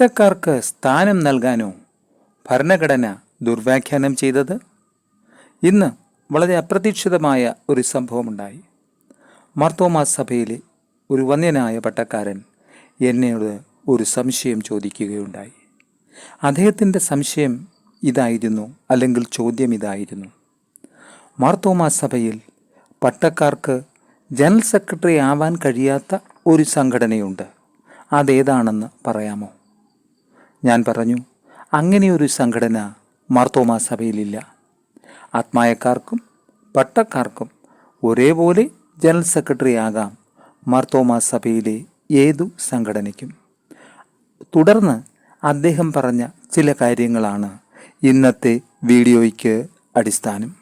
പട്ടക്കാർക്ക് സ്ഥാനം നൽകാനോ ഭരണഘടന ദുർവ്യാഖ്യാനം ചെയ്തത്? ഇന്ന് വളരെ അപ്രതീക്ഷിതമായ ഒരു സംഭവമുണ്ടായി. മാർത്തോമാ സഭയിലെ ഒരു വന്യനായ പട്ടക്കാരൻ എന്നോട് ഒരു സംശയം ചോദിക്കുകയുണ്ടായി. അദ്ദേഹത്തിന്റെ സംശയം ഇതായിരുന്നു അല്ലെങ്കിൽ ചോദ്യം ഇതായിരുന്നു. മാർത്തോമാ സഭയിൽ പട്ടക്കാർക്ക് ജനറൽ സെക്രട്ടറി ആവാൻ കഴിയാത്ത ഒരു സംഘടനയുണ്ട്. അതേതാണെന്ന് പറയാമോ? ഞാൻ പറഞ്ഞു അങ്ങനെയൊരു സംഘടന മാർത്തോമാ സഭയിലില്ല. ആത്മായക്കാർക്കും പട്ടക്കാർക്കും ഒരേപോലെ ജനറൽ സെക്രട്ടറി ആകാം മാർത്തോമാ സഭയിലെ ഏതു സംഘടനയ്ക്കും. തുടർന്ന് അദ്ദേഹം പറഞ്ഞ ചില കാര്യങ്ങളാണ് ഇന്നത്തെ വീഡിയോയ്ക്ക് അടിസ്ഥാനം.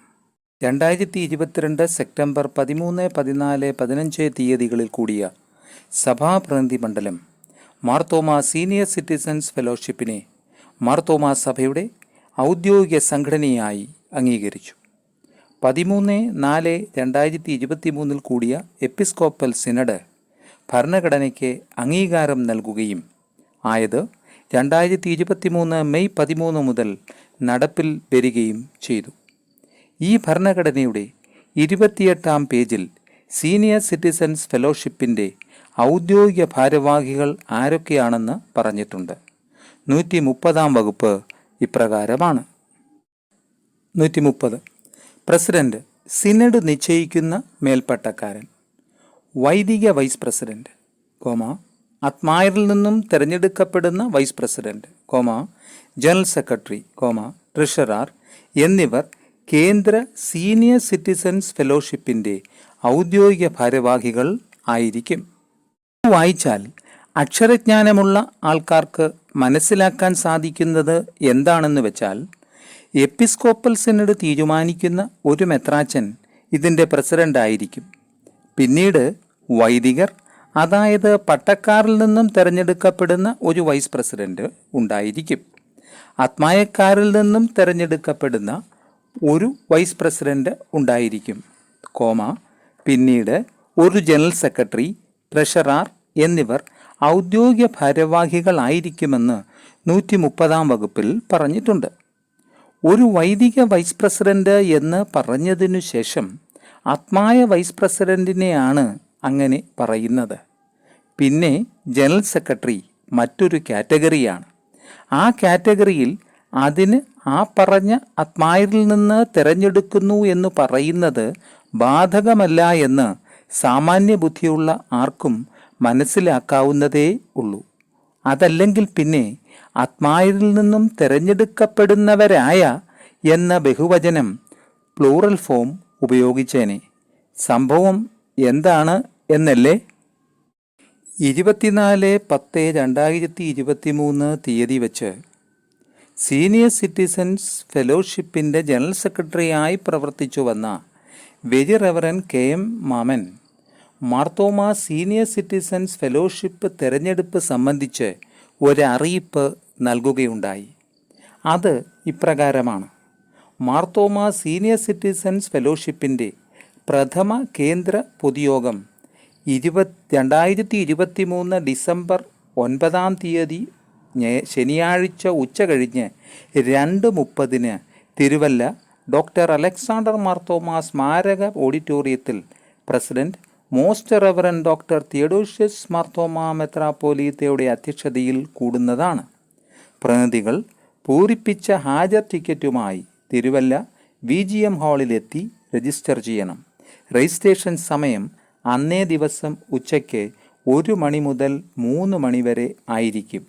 രണ്ടായിരത്തി ഇരുപത്തിരണ്ട് സെപ്റ്റംബർ പതിമൂന്ന് പതിനാല് പതിനഞ്ച് തീയതികളിൽ കൂടിയ സഭാപ്രതിനിധി മണ്ഡലം മാർത്തോമ സീനിയർ സിറ്റിസൻസ് ഫെലോഷിപ്പിനെ മാർത്തോമ സഭയുടെ ഔദ്യോഗിക സംഘടനയായി അംഗീകരിച്ചു. പതിമൂന്ന് നാല് രണ്ടായിരത്തി ഇരുപത്തി മൂന്നിൽ കൂടിയ എപ്പിസ്കോപ്പൽ സിനഡ് ഭരണഘടനയ്ക്ക് അംഗീകാരം നൽകുകയും ആയത് രണ്ടായിരത്തി ഇരുപത്തി മൂന്ന് മെയ് പതിമൂന്ന് മുതൽ നടപ്പിൽ വരികയും ചെയ്തു. ഈ ഭരണഘടനയുടെ ഇരുപത്തിയെട്ടാം പേജിൽ സീനിയർ സിറ്റിസൻസ് ഫെലോഷിപ്പിന്റെ ഔദ്യോഗിക ഭാരവാഹികൾ ആരൊക്കെയാണെന്ന് പറഞ്ഞിട്ടുണ്ട്. നൂറ്റി മുപ്പതാം വകുപ്പ് ഇപ്രകാരമാണ്. നൂറ്റി മുപ്പത് പ്രസിഡന്റ് സിനഡ് നിശ്ചയിക്കുന്ന മേൽപ്പട്ടക്കാരൻ. വൈദിക വൈസ് പ്രസിഡന്റ് കോമ ആത്മാരിൽ നിന്നും തിരഞ്ഞെടുക്കപ്പെടുന്ന vice president comma general secretary comma treasurer എന്നിവർ കേന്ദ്ര സീനിയർ സിറ്റിസൻസ് ഫെലോഷിപ്പിന്റെ ഔദ്യോഗിക ഭാരവാഹികൾ ആയിരിക്കും. വായിച്ചാൽ അക്ഷരജ്ഞാനമുള്ള ആൾക്കാർക്ക് മനസ്സിലാക്കാൻ സാധിക്കുന്നത് എന്താണെന്ന് വെച്ചാൽ എപ്പിസ്കോപ്പൽ സിനഡ് തീരുമാനിക്കുന്ന ഒരു മെത്രാച്ചൻ ഇതിന്റെ പ്രസിഡന്റ് ആയിരിക്കും പിന്നീട് വൈദികർ അതായത് പട്ടക്കാരിൽ നിന്നും തിരഞ്ഞെടുക്കപ്പെടുന്ന ഒരു വൈസ് പ്രസിഡന്റ് ഉണ്ടായിരിക്കും. ആത്മായക്കാരിൽ നിന്നും തിരഞ്ഞെടുക്കപ്പെടുന്ന ഒരു വൈസ് പ്രസിഡന്റ് ഉണ്ടായിരിക്കും. കോമ പിന്നീട് ഒരു ജനറൽ സെക്രട്ടറി ട്രഷറർ എന്നിവർ ഔദ്യോഗിക ഭാരവാഹികളായിരിക്കുമെന്ന് നൂറ്റി മുപ്പതാം വകുപ്പിൽ പറഞ്ഞിട്ടുണ്ട്. ഒരു വൈദിക വൈസ് പ്രസിഡന്റ് എന്ന് പറഞ്ഞതിനു ശേഷം ആത്മായ വൈസ് പ്രസിഡന്റിനെയാണ് അങ്ങനെ പറയുന്നത്. പിന്നെ ജനറൽ സെക്രട്ടറി മറ്റൊരു കാറ്റഗറിയാണ്. ആ കാറ്റഗറിയിൽ അതിന് ആ പറഞ്ഞ ആത്മായിൽ നിന്ന് തിരഞ്ഞെടുക്കുന്നു എന്ന് പറയുന്നത് ബാധകമല്ല എന്ന് സാമാന്യ ബുദ്ധിയുള്ള ആർക്കും മനസ്സിലാക്കാവുന്നതേ ഉള്ളൂ. അതല്ലെങ്കിൽ പിന്നെ ആത്മാരിൽ നിന്നും തിരഞ്ഞെടുക്കപ്പെടുന്നവരായ എന്ന ബഹുവചനം പ്ലൂറൽ ഫോം ഉപയോഗിച്ചേനെ. സംഭവം എന്താണ് എന്നല്ലേ? ഇരുപത്തിനാല് പത്ത് രണ്ടായിരത്തി ഇരുപത്തി മൂന്ന് തീയതി വെച്ച് സീനിയർ സിറ്റിസൻസ് ഫെലോഷിപ്പിന്റെ ജനറൽ സെക്രട്ടറിയായി പ്രവർത്തിച്ചു വന്ന വെരി റെവറൻ കെ എം മാമൻ മാർത്തോമ സീനിയർ സിറ്റിസൻസ് ഫെലോഷിപ്പ് തിരഞ്ഞെടുപ്പ് സംബന്ധിച്ച് ഒരറിയിപ്പ് നൽകുകയുണ്ടായി. അത് ഇപ്രകാരമാണ്. മാർത്തോമ സീനിയർ സിറ്റിസൻസ് ഫെലോഷിപ്പിന്റെ പ്രഥമ കേന്ദ്ര പൊതുയോഗം ഇരുപത് രണ്ടായിരത്തി ഇരുപത്തി മൂന്ന് ഡിസംബർ ഒൻപതാം തീയതി ശനിയാഴ്ച ഉച്ച കഴിഞ്ഞ് രണ്ട് മുപ്പതിന് തിരുവല്ല ഡോക്ടർ അലക്സാണ്ടർ മാർത്തോമ സ്മാരക ഓഡിറ്റോറിയത്തിൽ president most reverend doctor Theodosius Marthoma മെത്രാപ്പോലീത്തയുടെ അധ്യക്ഷതയിൽ കൂടുന്നതാണ്. പ്രതിനിധികൾ പൂരിപ്പിച്ച ഹാജർ ടിക്കറ്റുമായി തിരുവല്ല വി ജി എം ഹാളിലെത്തി രജിസ്റ്റർ ചെയ്യണം. രജിസ്ട്രേഷൻ സമയം അന്നേ ദിവസം ഉച്ചയ്ക്ക് ഒരു മണി മുതൽ മൂന്ന് മണിവരെ ആയിരിക്കും.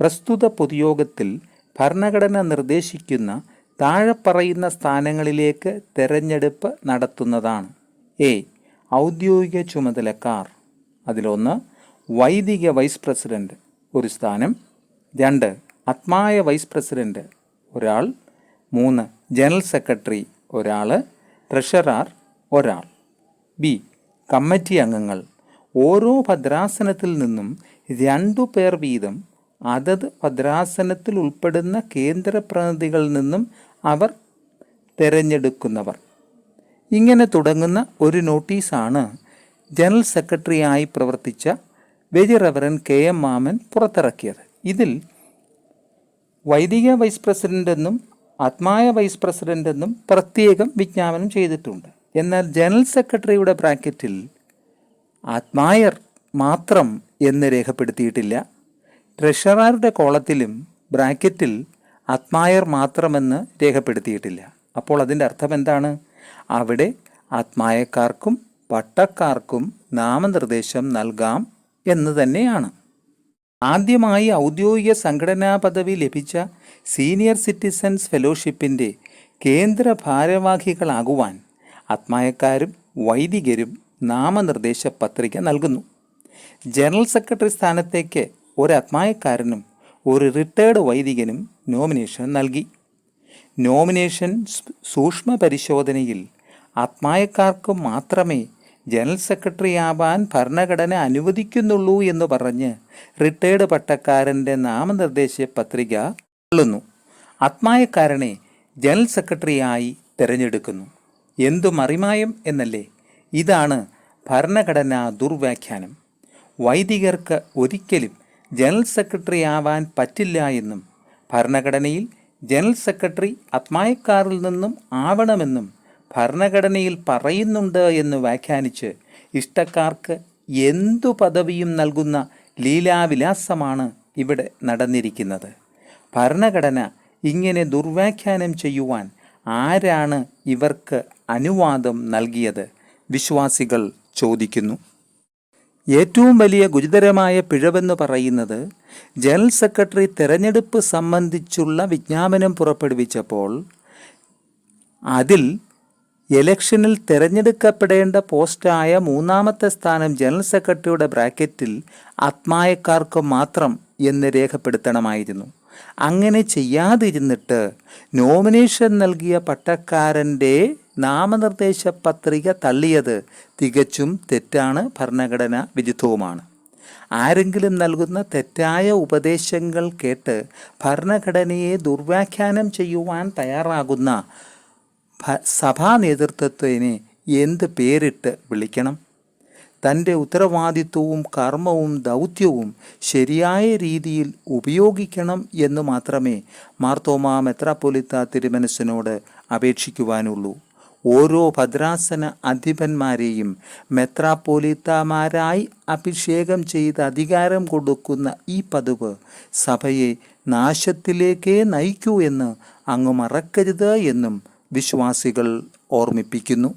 പ്രസ്തുത പൊതുയോഗത്തിൽ ഭരണഘടന നിർദ്ദേശിക്കുന്ന താഴെ പറയുന്ന സ്ഥാനങ്ങളിലേക്ക് തെരഞ്ഞെടുപ്പ് നടത്തുന്നതാണ്. എ. ഔദ്യോഗിക ചുമതലക്കാർ. അതിലൊന്ന് വൈദിക വൈസ് പ്രസിഡന്റ് ഒരു സ്ഥാനം. രണ്ട് ആത്മായ വൈസ് പ്രസിഡന്റ് ഒരാൾ. മൂന്ന് ജനറൽ സെക്രട്ടറി ഒരാൾ. ട്രഷറർ ഒരാൾ. ബി കമ്മിറ്റി അംഗങ്ങൾ. ഓരോ ഭദ്രാസനത്തിൽ നിന്നും രണ്ടു പേർ വീതം അതത് ഭദ്രാസനത്തിൽ ഉൾപ്പെടുന്ന കേന്ദ്ര പ്രതിനിധികളിൽ നിന്നും അവർ തിരഞ്ഞെടുക്കുന്നവർ. ഇങ്ങനെ തുടങ്ങുന്ന ഒരു നോട്ടീസാണ് ജനറൽ സെക്രട്ടറിയായി പ്രവർത്തിച്ച വെജി റവറൻ കെ എം മാമൻ പുറത്തിറക്കിയത്. ഇതിൽ വൈദിക വൈസ് പ്രസിഡന്റ് എന്നും ആത്മായ വൈസ് പ്രസിഡന്റ് എന്നും പ്രത്യേകം വിജ്ഞാപനം ചെയ്തിട്ടുണ്ട്. എന്നാൽ ജനറൽ സെക്രട്ടറിയുടെ ബ്രാക്കറ്റിൽ ആത്മായർ മാത്രം എന്ന് രേഖപ്പെടുത്തിയിട്ടില്ല. ട്രഷററുടെ കോളത്തിലും ബ്രാക്കറ്റിൽ ആത്മായർ മാത്രമെന്ന് രേഖപ്പെടുത്തിയിട്ടില്ല. അപ്പോൾ അതിന്റെ അർത്ഥം എന്താണ് അവിടെ ആത്മായക്കാർക്കും പട്ടക്കാർക്കും നാമനിർദ്ദേശം നൽകാം എന്ന് തന്നെയാണ്. ആദ്യമായി ഔദ്യോഗിക സംഘടനാ പദവി ലഭിച്ച സീനിയർ സിറ്റിസൻസ് ഫെലോഷിപ്പിന്റെ കേന്ദ്ര ഭാരവാഹികളാകുവാൻ ആത്മായക്കാരും വൈദികരും നാമനിർദ്ദേശ പത്രിക നൽകുന്നു. ജനറൽ സെക്രട്ടറി സ്ഥാനത്തേക്ക് ഒരു ആത്മായക്കാരനും ഒരു റിട്ടയർഡ് വൈദികനും നോമിനേഷൻ നൽകി. നോമിനേഷൻ സൂക്ഷ്മ പരിശോധനയിൽ ആത്മായക്കാർക്ക് മാത്രമേ ജനറൽ സെക്രട്ടറി ആവാൻ ഭരണഘടന അനുവദിക്കുന്നുള്ളൂ എന്ന് പറഞ്ഞ് റിട്ടയർഡ് പട്ടക്കാരന്റെ നാമനിർദ്ദേശ പത്രിക തള്ളുന്നു. ആത്മായക്കാരനെ ജനറൽ സെക്രട്ടറിയായി തിരഞ്ഞെടുക്കുന്നു. എന്തു മറിമായം എന്നല്ലേ? ഇതാണ് ഭരണഘടനാ ദുർവ്യാഖ്യാനം. വൈദികർക്ക് ഒരിക്കലും ജനറൽ സെക്രട്ടറി ആവാൻ പറ്റില്ല എന്നും ഭരണഘടനയിൽ ജനറൽ സെക്രട്ടറി ആത്മായക്കാരിൽ നിന്നും ആവണമെന്നും ഭരണഘടനയിൽ പറയുന്നുണ്ട് എന്ന് വ്യാഖ്യാനിച്ച് ഇഷ്ടക്കാർക്ക് എന്തു പദവിയും നൽകുന്ന ലീലാവിലാസമാണ് ഇവിടെ നടന്നിരിക്കുന്നത്. ഭരണഘടന ഇങ്ങനെ ദുർവ്യാഖ്യാനം ചെയ്യുവാൻ ആരാണ് ഇവർക്ക് അനുവാദം നൽകിയത്? വിശ്വാസികൾ ചോദിക്കുന്നു. ഏറ്റവും വലിയ ഗുരുതരമായ പിഴവെന്ന് പറയുന്നത് ജനറൽ സെക്രട്ടറി തെരഞ്ഞെടുപ്പ് സംബന്ധിച്ചുള്ള വിജ്ഞാപനം പുറപ്പെടുവിച്ചപ്പോൾ അതിൽ ഇലക്ഷനിൽ തിരഞ്ഞെടുക്കപ്പെടേണ്ട പോസ്റ്റായ മൂന്നാമത്തെ സ്ഥാനം ജനറൽ സെക്രട്ടറിയുടെ ബ്രാക്കറ്റിൽ ആത്മായക്കാർക്ക് മാത്രം എന്ന് രേഖപ്പെടുത്തണമായിരുന്നു. അങ്ങനെ ചെയ്യാതിരുന്നിട്ട് നോമിനേഷൻ നൽകിയ പട്ടക്കാരന്റെ നാമനിർദ്ദേശ പത്രിക തള്ളിയത് തികച്ചും തെറ്റാണ് ഭരണഘടനാ വിരുദ്ധവുമാണ്. ആരെങ്കിലും നൽകുന്ന തെറ്റായ ഉപദേശങ്ങൾ കേട്ട് ഭരണഘടനയെ ദുർവ്യാഖ്യാനം ചെയ്യുവാൻ തയ്യാറാകുന്ന സഭാ നേതൃത്വത്തിനെ എന്ത് പേരിട്ട് വിളിക്കണം? തന്റെ ഉത്തരവാദിത്വവും കർമ്മവും ദൗത്യവും ശരിയായ രീതിയിൽ ഉപയോഗിക്കണം എന്ന് മാത്രമേ മാർത്തോമാ മെത്രാപ്പൊലിത്ത തിരുമനസ്സിനോട് അപേക്ഷിക്കുവാനുള്ളൂ. ഓരോ ഭദ്രാസന അധിപന്മാരെയും മെത്രാപ്പൊലിത്തമാരായി അഭിഷേകം ചെയ്ത് അധികാരം കൊടുക്കുന്ന ഈ പതിവ് സഭയെ നാശത്തിലേക്കേ നയിക്കൂ എന്ന് അങ്ങ് മറക്കരുത് എന്നും വിശ്വാസികൾ ഓർമ്മിപ്പിക്കുന്നു.